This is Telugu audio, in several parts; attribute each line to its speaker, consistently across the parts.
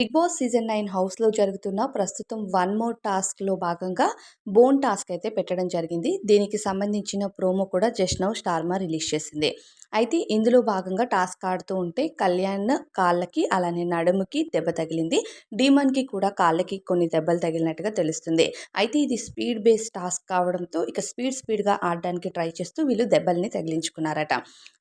Speaker 1: బిగ్ బాస్ సీజన్ నైన్ హౌస్లో జరుగుతున్న ప్రస్తుతం వన్ మోర్ టాస్క్లో భాగంగా బోన్ టాస్క్ అయితే పెట్టడం జరిగింది. దీనికి సంబంధించిన ప్రోమో కూడా జస్ట్ నౌ స్టార్మా రిలీజ్ చేసింది. అయితే ఇందులో భాగంగా టాస్క్ ఆడుతూ ఉంటే కళ్యాణ్ కాళ్ళకి అలానే నడుముకి దెబ్బ తగిలింది. డీమన్కి కూడా కాళ్ళకి కొన్ని దెబ్బలు తగిలినట్టుగా తెలుస్తుంది. అయితే ఇది స్పీడ్ బేస్ టాస్క్ కావడంతో ఇక స్పీడ్ స్పీడ్గా ఆడడానికి ట్రై చేస్తూ వీళ్ళు దెబ్బల్ని తగిలించుకున్నారట.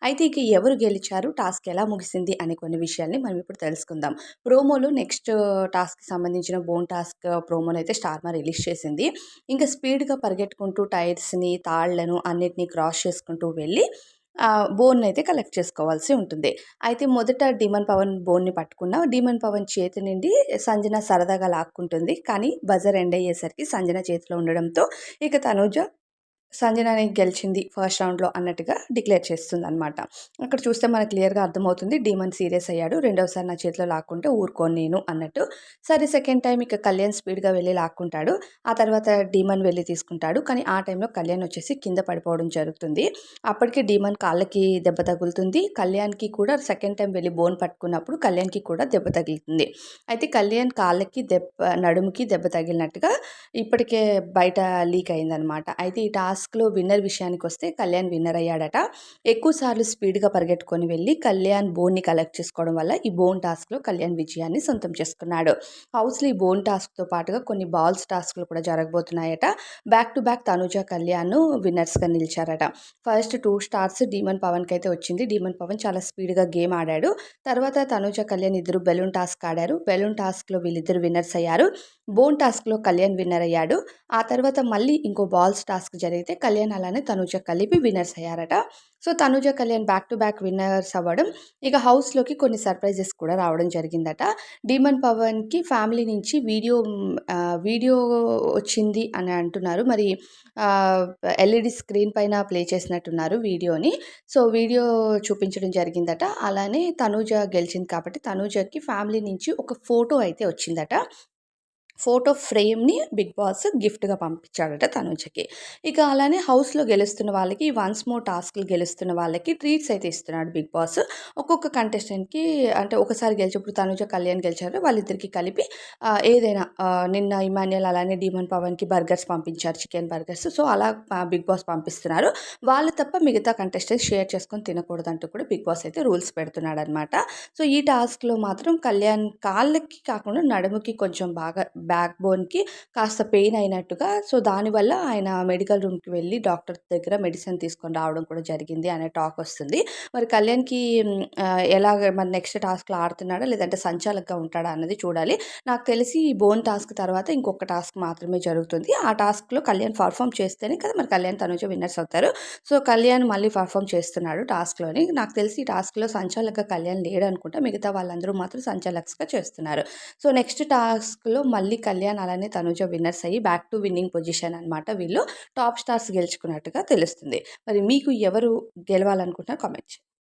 Speaker 1: అయితే ఇక ఎవరు గెలిచారు టాస్క్ ఎలా ముగిసింది అనే కొన్ని విషయాల్ని మనం ఇప్పుడు తెలుసుకుందాం. ప్రోమోలో నెక్స్ట్ నెక్స్ట్ టాస్క్కి సంబంధించిన బోన్ టాస్క్ ప్రోమోని అయితే స్టార్మా రిలీజ్ చేసింది. ఇంకా స్పీడ్గా పరిగెట్టుకుంటూ టైర్స్ని తాళ్ళను అన్నిటినీ క్రాస్ చేసుకుంటూ వెళ్ళి బోన్ అయితే కలెక్ట్ చేసుకోవాల్సి ఉంటుంది. అయితే మొదట డీమన్ పవన్ బోన్ని పట్టుకున్న డీమన్ పవన్ చేతి నుండి సంజన సరదాగా లాక్కుంటుంది. కానీ బజర్ ఎండ్ అయ్యేసరికి సంజన చేతిలో ఉండడంతో ఇక తనుజ సంజనాని గెలిచింది ఫస్ట్ రౌండ్లో అన్నట్టుగా డిక్లేర్ చేస్తుంది అనమాట అక్కడ చూస్తే మనకు క్లియర్గా అర్థమవుతుంది డీమన్ సీరియస్ అయ్యాడు రెండవసారి నా చేతిలో లాక్కుంటే ఊరుకోను నేను అన్నట్టు. సరే సెకండ్ టైం ఇక కళ్యాణ్ స్పీడ్గా వెళ్ళి లాక్కుంటాడు ఆ తర్వాత డీమన్ వెళ్ళి తీసుకుంటాడు కానీ ఆ టైంలో కళ్యాణ్ వచ్చేసి కింద పడిపోవడం జరుగుతుంది. అప్పటికే డీమన్ కాళ్ళకి దెబ్బ తగులుతుంది కళ్యాణ్కి కూడా సెకండ్ టైం వెళ్ళి బోన్ పట్టుకున్నప్పుడు కళ్యాణ్కి కూడా దెబ్బ తగులుతుంది. అయితే కళ్యాణ్ కాళ్ళకి దెబ్బ నడుముకి దెబ్బ తగిలినట్టుగా ఇప్పటికే బయట లీక్ అయిందనమాట అయితే ఈ టాస్క్ టాస్క్లో విన్నర్ విషయానికి వస్తే కళ్యాణ్ విన్నర్ అయ్యాడట. ఎక్కువసార్లు స్పీడ్గా పరిగెట్టుకొని వెళ్ళి కళ్యాణ్ బోన్ని కలెక్ట్ చేసుకోవడం వల్ల ఈ బోన్ టాస్క్లో కళ్యాణ్ విజయాన్ని సొంతం చేసుకున్నాడు. హౌస్లో ఈ బోన్ టాస్క్తో పాటుగా కొన్ని బాల్స్ టాస్క్లు కూడా జరగబోతున్నాయట. Back to back Tanuja Kalyan విన్నర్స్గా నిలిచారట. ఫస్ట్ టూ స్టార్స్ డీమన్ పవన్కి అయితే వచ్చింది. డీమన్ పవన్ చాలా స్పీడ్గా గేమ్ ఆడాడు. తర్వాత తనుజ కళ్యాణ్ ఇద్దరు బెలూన్ టాస్క్ ఆడారు. బెలూన్ టాస్క్లో వీళ్ళిద్దరు విన్నర్స్ అయ్యారు. బోన్ టాస్క్లో కళ్యాణ్ విన్నర్ అయ్యాడు. ఆ తర్వాత మళ్ళీ ఇంకో బాల్స్ టాస్క్ జరిగితే అయితే కళ్యాణ్ అలానే తనుజ కలిపి winners అయ్యారట. So Tanuja Kalyan back to back winners అవ్వడం ఇక హౌస్లోకి కొన్ని సర్ప్రైజెస్ కూడా రావడం జరిగిందట. డీమన్ పవన్కి ఫ్యామిలీ నుంచి వీడియో వీడియో వచ్చింది అని అంటున్నారు. మరి ఎల్ఈడి స్క్రీన్ పైన ప్లే చేసినట్టున్నారు వీడియోని. సో వీడియో చూపించడం జరిగిందట. అలానే తనూజ గెలిచింది కాబట్టి తనూజకి ఫ్యామిలీ నుంచి ఒక ఫోటో అయితే వచ్చిందట. ఫోటో ఫ్రేమ్ని బిగ్ బాస్ గిఫ్ట్గా పంపించాడట తనుజకి. ఇక అలానే హౌస్లో గెలుస్తున్న వాళ్ళకి వన్స్ మోర్ టాస్క్లు గెలుస్తున్న వాళ్ళకి ట్రీట్స్ అయితే ఇస్తున్నాడు బిగ్ బాస్. ఒక్కొక్క కంటెస్టెంట్కి అంటే ఒకసారి గెలిచినప్పుడు తనుజ కళ్యాణ్ గెలిచారు. వాళ్ళిద్దరికి కలిపి ఏదైనా నిన్న ఇమాన్యుల్ అలానే డీమన్ పవన్కి బర్గర్స్ పంపించారు చికెన్ బర్గర్స్. సో అలా బిగ్ బాస్ పంపిస్తున్నారు. వాళ్ళు తప్ప మిగతా కంటెస్టెంట్స్ షేర్ చేసుకొని తినకూడదంటూ కూడా బిగ్ బాస్ అయితే రూల్స్ పెడుతున్నాడు అనమాట సో ఈ టాస్క్లో మాత్రం కళ్యాణ్ కాళ్ళకి కాకుండా నడుముకి కొంచెం బాగా బ్యాక్ బోన్కి కాస్త పెయిన్ అయినట్టుగా సో దానివల్ల ఆయన మెడికల్ రూమ్కి వెళ్ళి డాక్టర్ దగ్గర మెడిసిన్ తీసుకొని రావడం కూడా జరిగింది అనే టాక్ వస్తుంది. మరి కళ్యాణ్కి ఎలాగ మరి నెక్స్ట్ టాస్క్లో ఆడుతున్నాడా లేదంటే సంచాలకగా ఉంటాడా అన్నది చూడాలి. నాకు తెలిసి ఈ బోన్ టాస్క్ తర్వాత ఇంకొక టాస్క్ మాత్రమే జరుగుతుంది. ఆ టాస్క్లో కళ్యాణ్ పర్ఫామ్ చేస్తేనే కదా మరి కళ్యాణ్ తనుజ విన్నర్స్ అవుతారు. సో కళ్యాణ్ మళ్ళీ పర్ఫామ్ చేస్తున్నాడు టాస్క్లోని. నాకు తెలిసి ఈ టాస్క్లో సంచాలక కళ్యాణ్ లేడు అనుకుంటా మిగతా వాళ్ళందరూ మాత్రం సంచాలక్స్గా చేస్తున్నారు. సో నెక్స్ట్ టాస్క్లో మళ్ళీ కళ్యాణ్ అలానే తనుజ విన్నర్స్ అయ్యి బ్యాక్ టు విన్నింగ్ పొజిషన్ అనమాట వీళ్ళు. టాప్ స్టార్స్ గెలుచుకున్నట్టుగా తెలుస్తుంది. మరి మీకు ఎవరు గెలవాలనుకుంటున్నారు? కామెంట్